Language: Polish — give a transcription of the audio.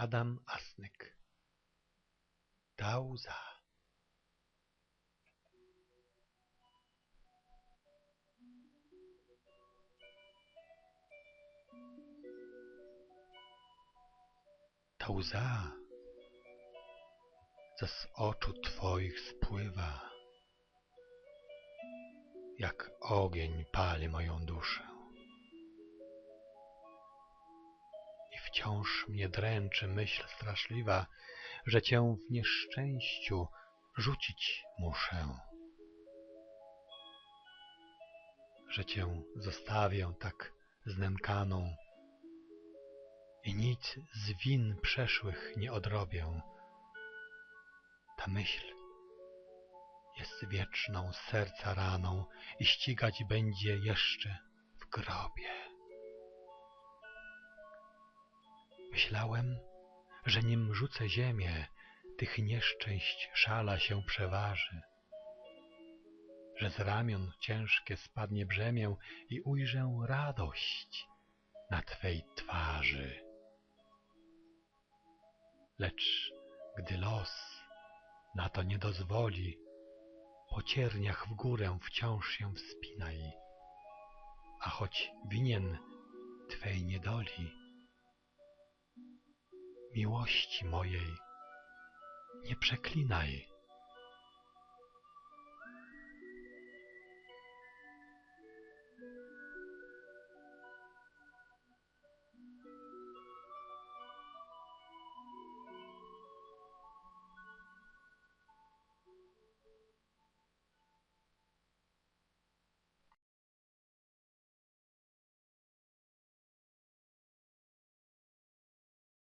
Adam Asnyk. Ta łza co z oczu Twoich spływa, jak ogień pali moją duszę. Wciąż mnie dręczy myśl straszliwa, że Cię w nieszczęściu rzucić muszę. Że Cię zostawię tak znękaną i nic z win przeszłych nie odrobię. Ta myśl jest wieczną serca raną i ścigać będzie jeszcze w grobie. Myślałem, że nim rzucę ziemię, tych nieszczęść szala się przeważy, że z ramion ciężkie spadnie brzemię i ujrzę radość na Twej twarzy. Lecz gdy los na to nie dozwoli, po cierniach w górę wciąż się wspinaj, a choć winien Twej niedoli, miłości mojej nie przeklinaj.